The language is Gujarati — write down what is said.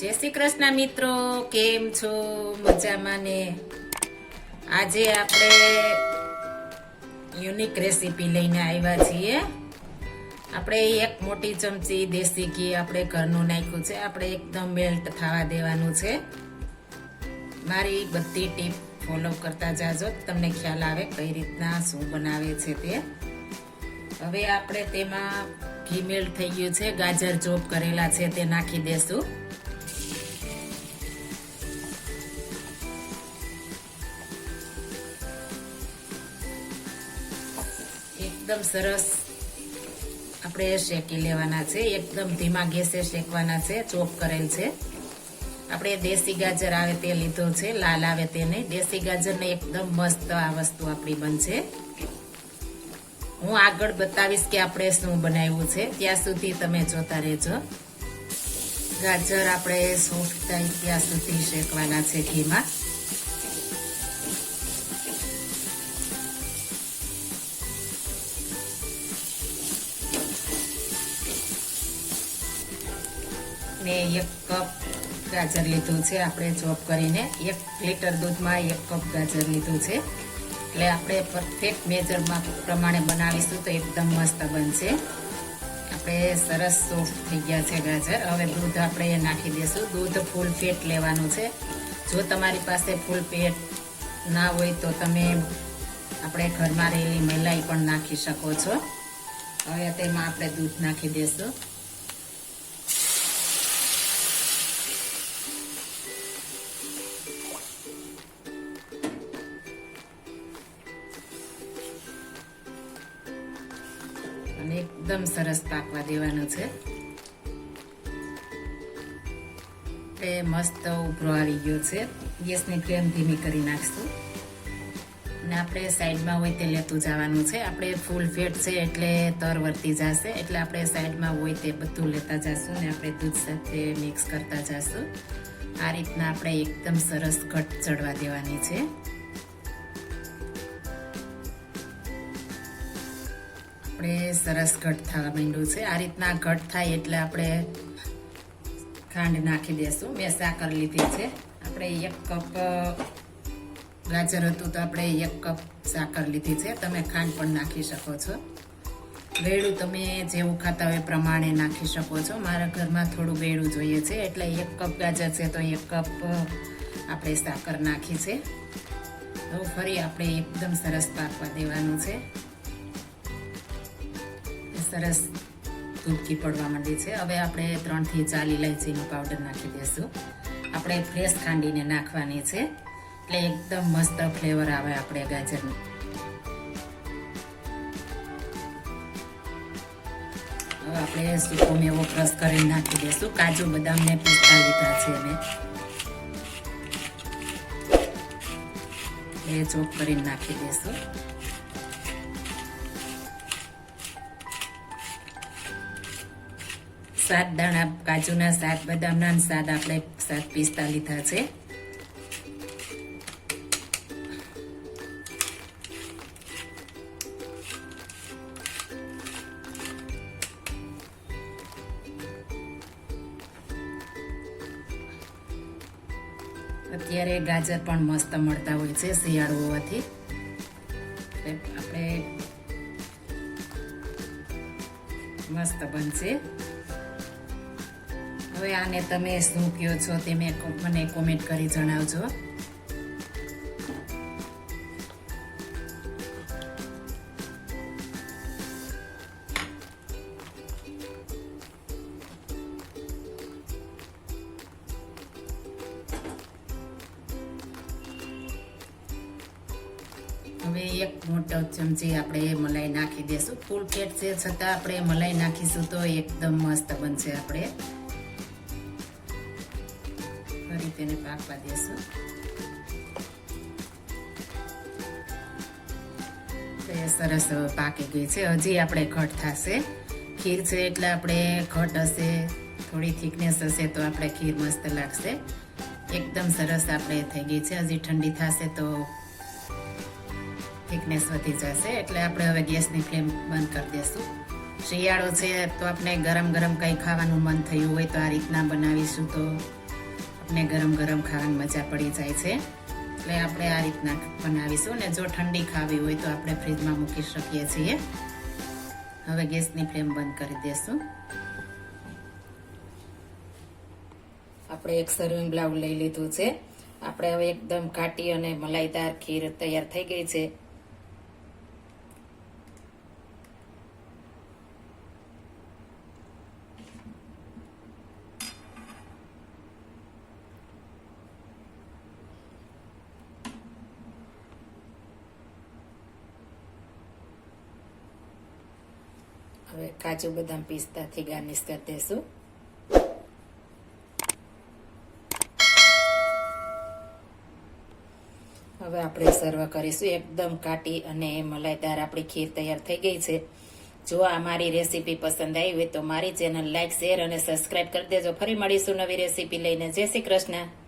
જય શ્રી કૃષ્ણ મિત્રો, કેમ છો? મજામાં ને? આજે આપણે યુનિક રેસીપી લઈને આવ્યા છીએ. આપણે એક મોટી ચમચી દેશી ઘી આપણે ઘરનું નાખ્યું છે. આપણે એકદમ મેલ્ટ થવા દેવાનું છે. મારી બધી ટીપ ફોલો કરતા જાજો. તમને ખ્યાલ આવે કઈ રીતના શું બનાવે છે તે. હવે આપણે તેમાં ઘી મેલ્ટ થઈ ગયું છે. ગાજર ચોપ કરેલા છે તે નાખી દેશું. એકદમ સરસ આપણે શેકી લેવાના છે, એકદમ ધીમા ગેસે શેકવાના છે, ચોપ કરેલ છે. આપણે દેશી ગાજર આવે તે લીધો છે, લાલ આવે તે નહીં દેશી ગાજરને એકદમ મસ્ત આ વસ્તુ આપણી બનશે. હું આગળ બતાવીશ કે આપણે શું બનાવ્યું છે. ત્યાં સુધી તમે જોતા રહેજો. ગાજર આપણે સોફ્ટ થાય ત્યાં સુધી શેકવાના છે ઘીમાં. ને એક કપ ગાજર લીધું છે. આપણે ચોપ કરીને એક લીટર દૂધમાં એક કપ ગાજર લીધું છે. એટલે આપણે પરફેક્ટ મેજરમાં પ્રમાણે બનાવીશું તો એકદમ મસ્ત બનશે. આપણે સરસ સોફ્ટ થઈ ગયા છે ગાજર. હવે દૂધ આપણે નાખી દઈશું દૂધ ફૂલ ફેટ લેવાનું છે. જો તમારી પાસે ફૂલ પેટ ના હોય તો તમે આપણે ઘરમાં રહેલી મલાઈ પણ નાખી શકો છો. હવે તેમાં આપણે દૂધ નાખી દઈશું અને એકદમ સરસ પાકવા દેવાનું છે. એ મસ્ત ઉભરો આવી ગયો છે. ગેસની ફ્લેમ ધીમી કરી નાખશું. અને આપણે સાઈડમાં હોય તે લેતું જવાનું છે. આપણે ફૂલ ફેટ છે એટલે તર વર્તી જશે. એટલે આપણે સાઈડમાં હોય તે બધું લેતા જશું ને આપણે દૂધ સાથે મિક્સ કરતા જશું. આ રીતના આપણે એકદમ સરસ ઘટ ચડવા દેવાની છે. આપણે સરસ ઘટ થવા માંડ્યું છે. આ રીતના ઘટ થાય એટલે આપણે ખાંડ નાખી દેશું. મેં સાકર લીધી છે. આપણે એક કપ ગાજર હતું તો આપણે એક કપ સાકર લીધી છે. તમે ખાંડ પણ નાખી શકો છો. વેડું તમે જેવું ખાતા હોય પ્રમાણે નાખી શકો છો. મારા ઘરમાં થોડું વેડું જોઈએ છે. એટલે એક કપ ગાજર છે તો એક કપ આપણે સાકર નાખી છે. તો ફરી આપણે એકદમ સરસ પાકવા દેવાનું છે. સરસ ધૂપકી પડવા માંડી છે. હવે આપણે ત્રણથી ચાર ઇલાયચીનો પાવડર નાખી દઈશું. આપણે ફ્રેશ ખાંડીને નાખવાની છે. એટલે એકદમ મસ્ત ફ્લેવર આવે આપણે ગાજરનું હવે આપણે સૂકો મેવો ક્રશ કરીને નાખી દઈશું. કાજુ બદામને પિસ્તા લીધા છે મેં. એ ચોપ કરીને નાખી દઈશું. સાત દાણા, કાજુના સાત, બદામના સાત આપણે સાત પિસ્તા લીધા છે. અત્યારે ગાજર પણ મસ્ત મળતા હોય છે શિયાળો હોવાથી. આપણે મસ્ત બનશે. હવે આને તમે શું કહો છો તે મને કોમેન્ટ કરી જણાવજો. હવે એક મોટો ચમચી આપણે મલાઈ નાખી દેશું. ફૂલ પેટ છે, છતાં આપણે મલાઈ નાખીશું તો એકદમ મસ્ત બનશે આપણે. તેને પાકવા દેશું સરસ પાકી ગઈ છે. હજી આપણે ઘટ થશે. ખીર છે એટલે આપણે ઘટ હશે, થોડી થિકનેસ હશે તો આપણે ખીર મસ્ત લાગશે. એકદમ સરસ આપણે થઈ ગઈ છે. હજી ઠંડી થશે તો થિકનેસ વધી જશે. એટલે આપણે હવે ગેસની ફ્લેમ બંધ કરી દઈશું શિયાળો છે તો આપણે ગરમ ગરમ કંઈ ખાવાનું મન થયું હોય તો આ રીતના બનાવીશું તો ને ગરમ ગરમ ખાવાની મજા પડી જાય છે. એટલે આપણે આ રીતના બનાવીશું ને જો ઠંડી ખાવી હોય તો આપણે ફ્રીજમાં મૂકી શકીએ છીએ. હવે ગેસની ફ્લેમ બંધ કરી દેશું. આપણે એક સર્વિંગ બ્લાઉઝ લઈ લીધું છે. આપણે હવે એકદમ કાટી અને મલાઈદાર ખીર તૈયાર થઈ ગઈ છે. હવે કાજુ બદામ પિસ્તાથી ગાર્નિશ કરી દેશું. હવે આપણે સર્વ કરીશું. એકદમ કાટી અને મલાઈદાર આપણી ખીર તૈયાર થઈ ગઈ છે. જો આ મારી રેસીપી પસંદ આવી હોય તો મારી ચેનલ લાઈક, શેર અને સબસ્ક્રાઇબ કરી દેજો. ફરી મળીશું નવી રેસીપી લઈને. જય શ્રી કૃષ્ણ.